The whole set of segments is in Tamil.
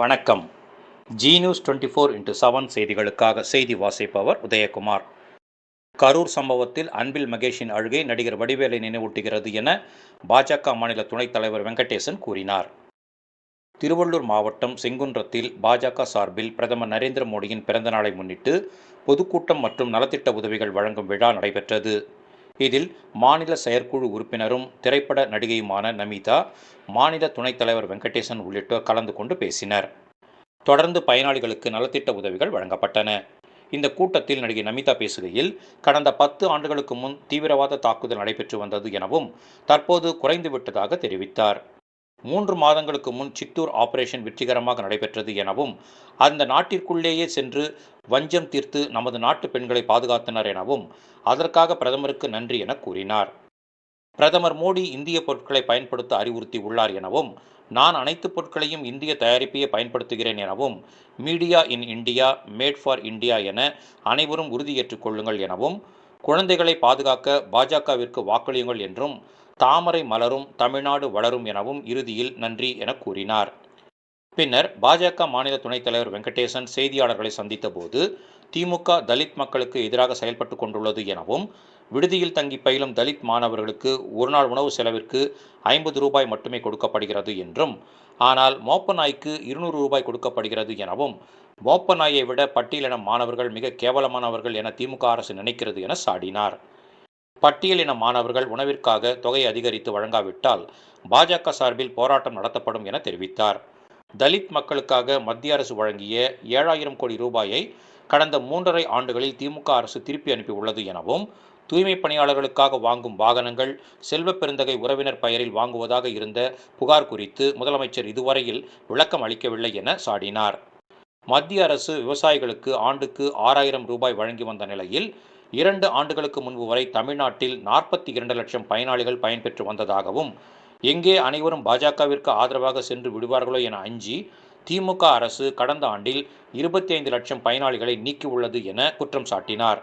வணக்கம். Zee news twenty four into seven செய்திகளுக்காக செய்தி வாசிப்பவர் உதயகுமார். கரூர் சம்பவத்தில் அன்பில் மகேஷின் அழுகை நடிகர் வடிவேலை நினைவூட்டுகிறது என பாஜக மாநில துணைத் தலைவர் வெங்கடேசன் கூறினார். திருவள்ளூர் மாவட்டம் செங்குன்றத்தில் பாஜக சார்பில் பிரதமர் நரேந்திர மோடியின் பிறந்தநாளை முன்னிட்டு பொதுக்கூட்டம் மற்றும் நலத்திட்ட உதவிகள் வழங்கும் விழா நடைபெற்றது. இதில் மாநில செயற்குழு உறுப்பினரும் திரைப்பட நடிகையுமான நமிதா மாநில துணைத் தலைவர் வெங்கடேசன் உள்ளிட்டோர் கலந்து கொண்டு பேசினர். தொடர்ந்து பயனாளிகளுக்கு நலத்திட்ட உதவிகள் வழங்கப்பட்டன. இந்த கூட்டத்தில் நடிகை நமிதா பேசுகையில் கடந்த பத்து ஆண்டுகளுக்கு முன் தீவிரவாத தாக்குதல் நடைபெற்று வந்தது எனவும் தற்போது குறைந்துவிட்டதாக தெரிவித்தார். மூன்று மாதங்களுக்கு முன் சித்தூர் ஆபரேஷன் வெற்றிகரமாக நடைபெற்றது எனவும் அந்த நாட்டிற்குள்ளேயே சென்று வஞ்சம் தீர்த்து நமது நாட்டு பெண்களை பாதுகாத்தனர் எனவும் அதற்காக பிரதமருக்கு நன்றி என கூறினார். பிரதமர் மோடி இந்திய பொருட்களை பயன்படுத்த அறிவுறுத்தி உள்ளார் எனவும் நான் அனைத்து பொருட்களையும் இந்திய தயாரிப்பையே பயன்படுத்துகிறேன் எனவும் media in India made for India என அனைவரும் உறுதியேற்றுக் கொள்ளுங்கள் எனவும் குழந்தைகளை பாதுகாக்க பாஜகவிற்கு வாக்களியுங்கள் என்றும் தாமரை மலரும் தமிழ்நாடு வளரும் எனவும் இறுதியில் நன்றி என கூறினார். பின்னர் பாஜக மாநில துணைத் தலைவர் வெங்கடேசன் செய்தியாளர்களை சந்தித்தபோது திமுக தலித் மக்களுக்கு எதிராக செயல்பட்டு கொண்டுள்ளது எனவும் விடுதியில் தங்கி பயிலும் தலித் மாணவர்களுக்கு ஒருநாள் உணவு செலவிற்கு ஐம்பது ரூபாய் மட்டுமே கொடுக்கப்படுகிறது என்றும் ஆனால் மோப்ப நாய்க்கு இருநூறு ரூபாய் கொடுக்கப்படுகிறது எனவும் மோப்ப நாயை விட பட்டியலின மாணவர்கள் மிக கேவலமானவர்கள் என திமுக அரசு நினைக்கிறது என சாடினார். பட்டியலின மாணவர்கள் உணவிற்காக தொகை அதிகரித்து வழங்காவிட்டால் பாஜக சார்பில் போராட்டம் நடத்தப்படும் என தெரிவித்தார். தலித் மக்களுக்காக மத்திய அரசு வழங்கிய ஏழாயிரம் கோடி ரூபாயை கடந்த மூன்றரை ஆண்டுகளில் திமுக அரசு திருப்பி அனுப்பியுள்ளது எனவும் தூய்மை பணியாளர்களுக்காக வாங்கும் வாகனங்கள் செல்வ பெருந்தகை உறவினர் பெயரில் வாங்குவதாக இருந்த புகார் குறித்து முதலமைச்சர் இதுவரையில் விளக்கம் அளிக்கவில்லை என சாடினார். மத்திய அரசு விவசாயிகளுக்கு ஆண்டுக்கு ஆறாயிரம் ரூபாய் வழங்கி வந்த நிலையில் இரண்டு ஆண்டுகளுக்கு முன்பு வரை தமிழ்நாட்டில் நாற்பத்தி இரண்டு லட்சம் பயனாளிகள் பயன்பெற்று வந்ததாகவும் எங்கே அனைவரும் பாஜகவிற்கு ஆதரவாக சென்று விடுவார்களோ என அஞ்சி திமுக அரசு கடந்த ஆண்டில் இருபத்தி ஐந்து லட்சம் பயனாளிகளை நீக்கியுள்ளது என குற்றம் சாட்டினார்.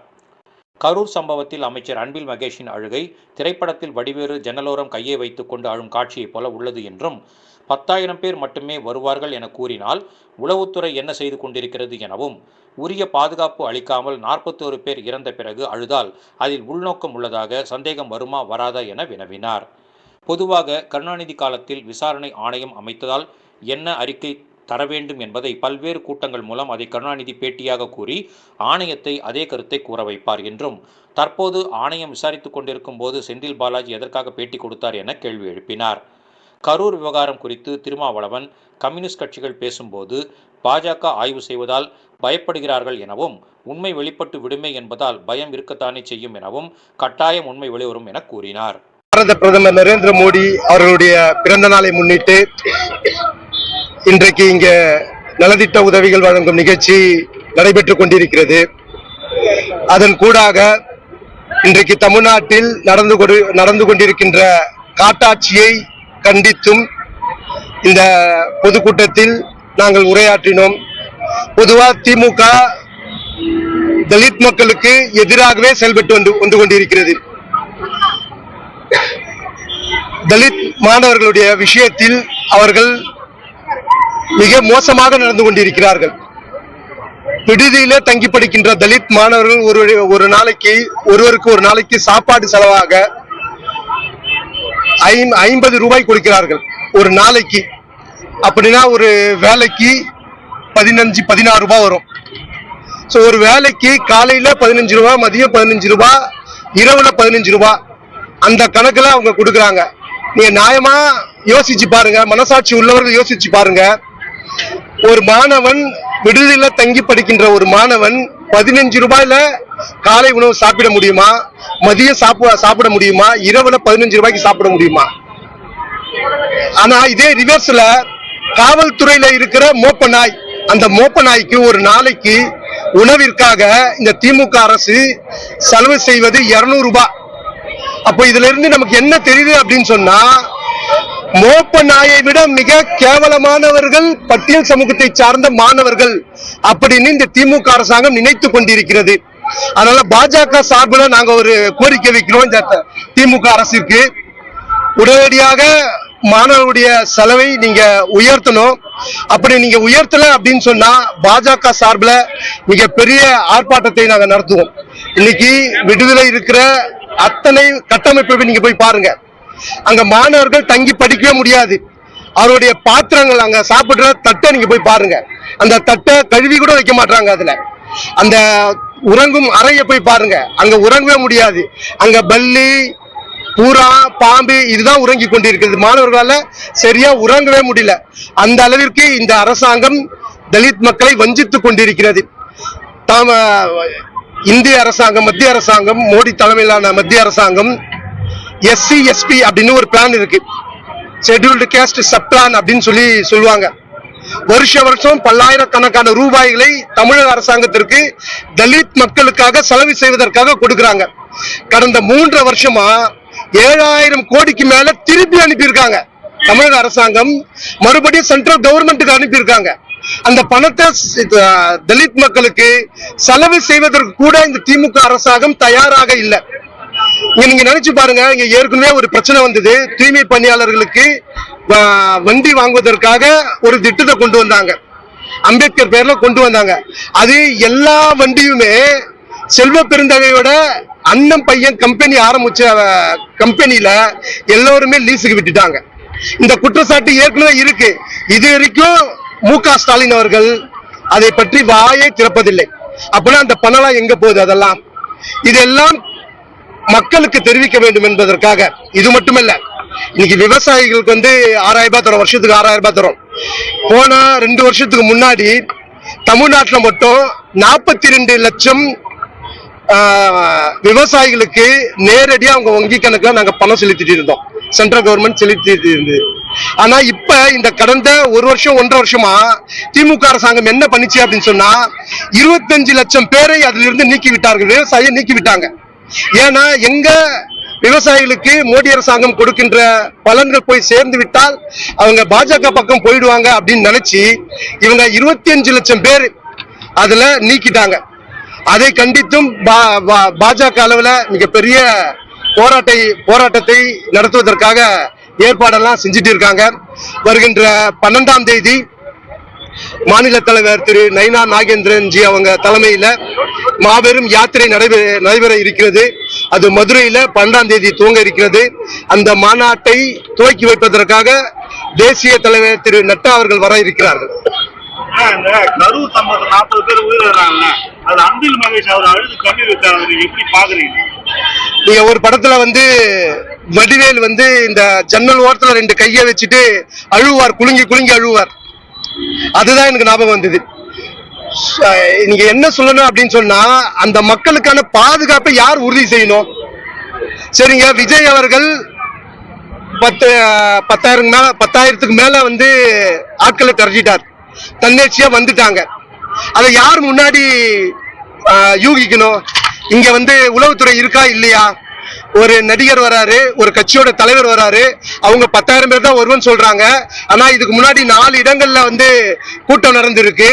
கரூர் சம்பவத்தில் அமைச்சர் அன்பில் மகேஷின் அழுகை திரைப்படத்தில் வடிவேறு ஜன்னலோரம் கையை வைத்துக்கொண்டு அழும் காட்சியைப் போல உள்ளது என்றும் பத்தாயிரம் பேர் மட்டுமே வருவார்கள் என கூறினால் உளவுத்துறை என்ன செய்து கொண்டிருக்கிறது எனவும் உரிய பாதுகாப்பு அளிக்காமல் நாற்பத்தோரு பேர் இறந்த பிறகு அழுதால் அதில் உள்நோக்கம் உள்ளதாக சந்தேகம் வருமா வராதா என வினவினார். பொதுவாக கருணாநிதி காலத்தில் விசாரணை ஆணையம் அமைத்ததால் என்ன அறிக்கை தர வேண்டும் என்பதை பல்வேறு கூட்டங்கள் மூலம் அதை கருணாநிதி பேட்டியாக கூறி ஆணையத்தை அதே கருத்தை கூற வைப்பார் என்றும் தற்போது ஆணையம் விசாரித்துக் கொண்டிருக்கும் போது செந்தில் பாலாஜி எதற்காக பேட்டி கொடுத்தார் என கேள்வி எழுப்பினார். கரூர் விவகாரம் குறித்து திருமாவளவன் கம்யூனிஸ்ட் கட்சிகள் பேசும்போது பாஜக ஆய்வு செய்வதால் பயப்படுகிறார்கள் எனவும் உண்மை வெளிப்பட்டு விடுமே என்பதால் பயம் இருக்கத்தானே செய்யும் எனவும் கட்டாயம் உண்மை வெளிவரும் என கூறினார். பாரத பிரதமர் நரேந்திர மோடி அவர்களுடைய பிறந்த நாளை முன்னிட்டு இன்றைக்கு இங்க நலத்திட்ட உதவிகள் வழங்கும் நிகழ்ச்சி நடைபெற்றுக் கொண்டிருக்கிறது. அதன் கூடாக இன்றைக்கு தமிழ்நாட்டில் நடந்து கொடு நடந்து கொண்டிருக்கின்ற காட்டாட்சியை கண்டித்தும் இந்த பொதுக்கூட்டத்தில் நாங்கள் உரையாற்றினோம். பொதுவா திமுக தலித் மக்களுக்கு எதிராகவே செயல்பட்டு வந்து வந்து கொண்டிருக்கிறது. தலித் மாணவர்களுடைய விஷயத்தில் அவர்கள் மிக மோசமாக நடந்து கொண்டிருக்கிறார்கள். விடுதியில தங்கி படிக்கின்ற தலித் மாணவர்கள் ஒரு ஒரு நாளைக்கு ஒருவருக்கு ஒரு நாளைக்கு சாப்பாடு செலவாக ஐம்பது ரூபாய் கொடுக்கிறார்கள். ஒரு நாளைக்கு. அப்படின்னா ஒரு வேலைக்கு பதினஞ்சு பதினாறு ரூபாய் வரும். ஸோ ஒரு வேலைக்கு காலையில் பதினஞ்சு ரூபா மதியம் பதினஞ்சு ரூபாய் இரவுல பதினஞ்சு ரூபா. அந்த கணக்கில் அவங்க கொடுக்குறாங்க. நீங்கள் நியாயமாக யோசிச்சு பாருங்க. மனசாட்சி உள்ளவர்கள் யோசிச்சு பாருங்க. ஒரு மாணவன் விடுதியில் தங்கி படிக்கின்ற ஒரு மாணவன் பதினஞ்சு ரூபாயில காலை உணவு சாப்பிட முடியுமா? மதியம் சாப்பிட சாப்பிட முடியுமா? இரவுல பதினஞ்சு ரூபாய்க்கு சாப்பிட முடியுமா? ஆனா இதே ரிவர்ஸ்ல காவல்துறையில இருக்கிற மோப்ப நாய் அந்த மோப்ப நாய்க்கு ஒரு நாளைக்கு உணவிற்காக இந்த திமுக அரசு செலவு செய்வது 200 ரூபாய் அப்போ இதுல இருந்து நமக்கு என்ன தெரியுது அப்படின்னு சொன்னா மோப்ப நாயை விட மிக கேவலமானவர்கள் பட்டியல் சமூகத்தை சார்ந்த மாணவர்கள் அப்படின்னு இந்த திமுக அரசாங்கம் நினைத்து கொண்டிருக்கிறது. அதனால பாஜக சார்பில் நாங்க ஒரு கோரிக்கை வைக்கிறோம் இந்த திமுக அரசிற்கு உடனடியாக மாணவருடைய செலவை நீங்க உயர்த்தணும். அப்படி நீங்க உயர்த்தல அப்படின்னு சொன்னா பாஜக சார்பில் மிகப்பெரிய ஆர்ப்பாட்டத்தை நாங்க நடத்துவோம். இன்னைக்கு விடுதலை இருக்கிற அத்தனை கட்டமைப்பை நீங்க போய் பாருங்க. அங்க மாணவர்கள் தங்கி படிக்கவே முடியாது. அவருடைய பாத்திரங்கள் அங்க சாப்பிடுற தட்டை நீங்க போய் பாருங்க. அந்த தட்டை கழுவி கூட வைக்க மாட்டாங்க அதுல. அந்த உறங்கும் அறையை போய் பாருங்க. அங்க உறங்கவே முடியாது. அங்க பல்லி பூரா பாம்பு இதுதான் உறங்கி கொண்டிருக்கிறது. மாணவர்களால சரியா உறங்கவே முடியல. அந்த அளவிற்கு இந்த அரசாங்கம் தலித் மக்களை வஞ்சித்துக் கொண்டிருக்கிறது. தாம இந்திய அரசாங்கம் மத்திய அரசாங்கம் மோடி தலைமையிலான மத்திய அரசாங்கம் எஸ்சி எஸ்பி அப்படின்னு ஒரு பிளான் இருக்கு. ஷெட்யூல்டு கேஸ்ட் சப் பிளான் அப்படின்னு சொல்லி சொல்லுவாங்க. வருஷ வருஷம் பல்லாயிரக்கணக்கான ரூபாய்களை தமிழக அரசாங்கத்திற்கு தலித் மக்களுக்காக செலவு செய்வதற்காக கொடுக்கறாங்க. கடந்த மூன்று வருஷமா ஏழாயிரம் கோடிக்கு மேல திருப்பி அனுப்பியிருக்காங்க. தமிழக அரசாங்கம் மறுபடியும் சென்ட்ரல் கவர்மெண்ட்டுக்கு அனுப்பியிருக்காங்க. அந்த பணத்தை தலித் மக்களுக்கு செலவு செய்வதற்கு கூட இந்த திமுக அரசாங்கம் தயாராக இல்லை. நீங்க நினைச்சு பாருங்க இங்க ஏற்கனவே ஒரு பிரச்சனை வந்தது. தூய்மை பணியாளர்களுக்கு வண்டி வாங்குவதற்காக ஒரு திட்டத்தை கொண்டு வந்தாங்க. அம்பேத்கர் பேர்ல கொண்டு வந்தாங்க. அது எல்லா வண்டியுமே செல்வ பெருந்தகையோட அண்ணன் பையன் கம்பெனி ஆரம்பிச்ச கம்பெனியில எல்லோருமே லீஸுக்கு விட்டுட்டாங்க. இந்த குற்றச்சாட்டு ஏற்கனவே இருக்கு. இது வரைக்கும் மு க ஸ்டாலின் அவர்கள் அதை பற்றி வாயே திறப்பதில்லை. அப்படின்னா அந்த பணம்லாம் எங்க போகுது அதெல்லாம்? இதெல்லாம் மக்களுக்கு தெரிவிக்க வேண்டும் என்பதற்காக. இது மட்டுமல்ல இன்னைக்கு விவசாயிகளுக்கு வந்து ஆறாயிரம் ரூபாய் தரும் வருஷத்துக்கு ஆறாயிரம் ரூபாய் தரும். போன ரெண்டு வருஷத்துக்கு முன்னாடி தமிழ்நாட்டுல மட்டும் நாற்பத்தி ரெண்டு லட்சம் ஆஹ், விவசாயிகளுக்கு நேரடியாக அவங்க வங்கி கணக்கில் நாங்க பணம் செலுத்திட்டு இருந்தோம். சென்ட்ரல் கவர்மெண்ட் செலுத்திட்டு இருந்தது. ஆனா இப்ப இந்த கடந்த ஒரு வருஷம் ஒன்றரை வருஷமா திமுக அரசாங்கம் என்ன பண்ணிச்சு அப்படின்னு சொன்னா இருபத்தஞ்சு லட்சம் பேரை அதிலிருந்து இருந்து நீக்கி விட்டார்கள் விவசாயம் நீக்கி விட்டாங்க ஏன்னா எங்க விவசாயிகளுக்கு மோடி அரசாங்கம் கொடுக்கின்ற பலன்கள் போய் சேர்ந்து விட்டால் அவங்க பாஜக பக்கம் போயிடுவாங்க அப்படின்னு நினைச்சு இவங்க இருபத்தி அஞ்சு லட்சம் பேர் அதுல நீக்கிட்டாங்க. அதை கண்டித்தும் பா- பா- பாஜக அளவுல மிகப்பெரிய போராட்டை போராட்டத்தை நடத்துவதற்காக ஏற்பாடெல்லாம் செஞ்சுட்டு இருக்காங்க. வருகின்ற பன்னெண்டாம் தேதி மாநில தலைவர் திரு நைனா நாகேந்திரன் ஜி அவங்க தலைமையில மாபெரும் யாத்திரை நடைபெற நடைபெற இருக்கிறது. அது மதுரையில பன்னெண்டாம் தேதி துவங்க இருக்கிறது. அந்த மாநாட்டை துவக்கி வைப்பதற்காக தேசிய தலைவர் திரு நட்டா அவர்கள் வர இருக்கிறார்கள். கரூர் சம்பவத்துல நாற்பது பேர் உயிரிழறாங்க அது அன்பில் மகேஷ் அவர் அழுது கண்ணீர் விட்டார் அதை நீங்க எப்படி பாக்குறீங்க நீங்க ஒரு படத்துல வந்து வடிவேல் வந்து இந்த ஜன்னல் ஓரத்துல ரெண்டு கையை வச்சுட்டு அழுவார் குலுங்கி குலுங்கி அழுவார். அதுதான் எனக்கு ஞாபகம் வந்தது. நீங்க என்ன சொல்லணும் அப்படின்னு சொன்னா அந்த மக்களுக்கான பாதுகாப்பை யார் உறுதி செய்யணும்? சரிங்க விஜய் அவர்கள் பத்து பத்தாயிரம் மேல பத்தாயிரத்துக்கு மேல வந்து ஆட்களை திரட்டிட்டார். தன்னேச்சியா வந்துட்டாங்க. அதை யார் முன்னாடி யூகிக்கணும்? இங்க வந்து உளவுத்துறை இருக்கா இல்லையா? ஒரு நடிகர் வராரு ஒரு கட்சியோட தலைவர் வராரு. அவங்க பத்தாயிரம் பேர் தான் வருவன்னு சொல்றாங்க. ஆனா இதுக்கு முன்னாடி நாலு இடங்கள்ல வந்து கூட்டம் நடந்திருக்கு.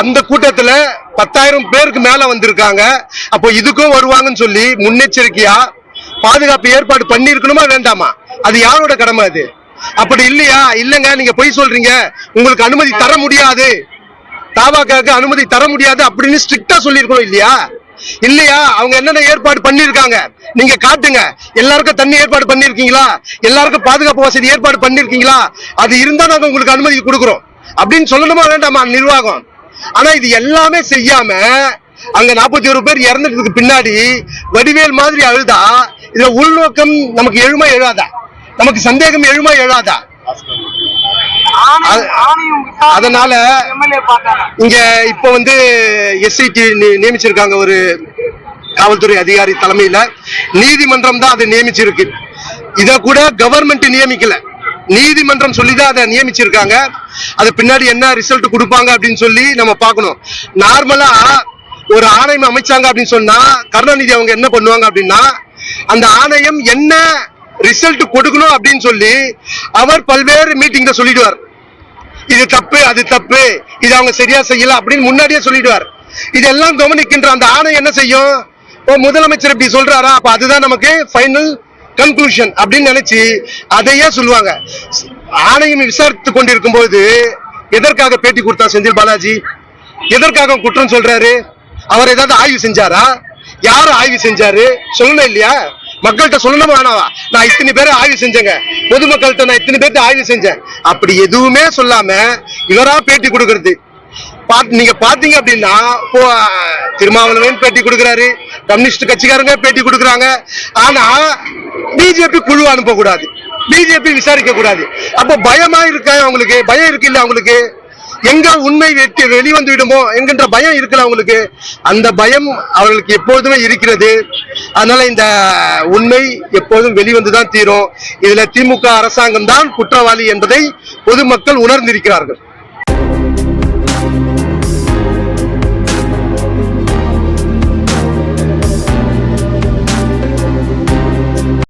அந்த கூட்டத்துல பத்தாயிரம் பேருக்கு மேல வந்திருக்காங்க. அப்போ இதுக்கும் வருவாங்கன்னு சொல்லி முன்னெச்சரிக்கையா பாதுகாப்பு ஏற்பாடு பண்ணியிருக்கணுமா வேண்டாமா? அது யாரோட கடமை அது? அப்படி இல்லையா? இல்லைங்க நீங்க பொய் சொல்றீங்க. உங்களுக்கு அனுமதி தர முடியாது. தாவாக்காக்கு அனுமதி தர முடியாது அப்படின்னு ஸ்ட்ரிக்டா சொல்லியிருக்கணும் இல்லையா? இல்லையா? அவங்க என்னென்ன ஏற்பாடு பண்ணிருக்காங்க நீங்க காட்டுங்க. எல்லாருக்கும் தண்ணி ஏற்பாடு பண்ணிருக்கீங்களா எல்லாருக்கும் பாதுகாப்பு வசதி ஏற்பாடு பண்ணிருக்கீங்களா அது இருந்தா நாங்க உங்களுக்கு அனுமதி கொடுக்குறோம். அப்படின்னு சொல்லணுமா வேண்டாமா? நிர்வாகம். ஆனா இது எல்லாமே செய்யாம அங்க நாற்பத்தி ஒரு பேர் இறந்துட்டதுக்கு பின்னாடி வடிவேல் மாதிரி அழுதா? இதுல உள்நோக்கம் நமக்கு எழுமா எழாதா நமக்கு சந்தேகம் எழுமா எழாதா அது- அதனால இங்க இப்ப வந்து எஸ்ஐடி நியமிச்சிருக்காங்க ஒரு காவல்துறை அதிகாரி தலைமையில. நீதிமன்றம் தான் அதை நியமிச்சிருக்கு. இத கூட கவர்மெண்ட் நியமிக்கல. நீதிமன்றம் சொல்லிதான் அதை நியமிச்சிருக்காங்க. அது பின்னாடி என்ன ரிசல்ட் கொடுப்பாங்க அப்படின்னு சொல்லி நம்ம பார்க்கணும். நார்மலா ஒரு ஆணையம் அமைச்சாங்க அப்படின்னு சொன்னா கருணாநிதி அவங்க என்ன பண்ணுவாங்க அப்படின்னா அந்த ஆணையம் என்ன ரிசல்ட் கொடுக்கணும் அப்படின்னு சொல்லி அவர் பல்வேறு மீட்டிங்ல சொல்லிடுவார். இது தப்பு அது தப்பு இது அவங்க சரியா செய்யல அப்படின்னு முன்னாடியே சொல்லிடுவார். இதெல்லாம் கவனிக்கின்ற அந்த ஆணையம் என்ன செய்யும்? முதலமைச்சர் இப்படி சொல்றாரா? அப்ப அதுதான் நமக்கு ஃபைனல் கன்க்ளூஷன் அப்படின்னு நினைச்சு அதையே சொல்லுவாங்க. ஆணையம் விசாரித்து கொண்டிருக்கும் போது எதற்காக பேட்டி கொடுத்தா செந்தில் பாலாஜி? எதற்காக குற்றம் சொல்றாரு? அவர் ஏதாவது ஆய்வு செஞ்சாரா? யாரு ஆய்வு செஞ்சாரு? சொல்லணும் இல்லையா? மக்கள்கிட்ட சொல்லணும் வேணாவா? நான் இத்தனை பேரை ஆய்வு செஞ்சேங்க. பொதுமக்கள்கிட்ட நான் இத்தனை பேர்த்த ஆய்வு செஞ்சேன். அப்படி எதுவுமே சொல்லாம இவரா பேட்டி கொடுக்கறது. பாத்- நீங்க பாத்தீங்க அப்படின்னா இப்போ திருமாவளவன் பேட்டி கொடுக்குறாரு. கம்யூனிஸ்ட் கட்சிக்காரங்க பேட்டி கொடுக்குறாங்க. ஆனா பிஜேபி குழு அனுப்ப கூடாது. பிஜேபி விசாரிக்க கூடாது. அப்ப பயமா இருக்க அவங்களுக்கு? பயம் இருக்கு இல்ல அவங்களுக்கு? எங்க உண்மை வெட்டி வெளிவந்து விடுமோ? என்கின்ற பயம் இருக்குல்ல அவங்களுக்கு? அந்த பயம் அவர்களுக்கு எப்போதுமே இருக்கிறது. அதனால இந்த உண்மை எப்போதும் வெளிவந்துதான் தீரும். இதுல திமுக அரசாங்கம் தான் குற்றவாளி என்பதை பொதுமக்கள் உணர்ந்திருக்கிறார்கள்.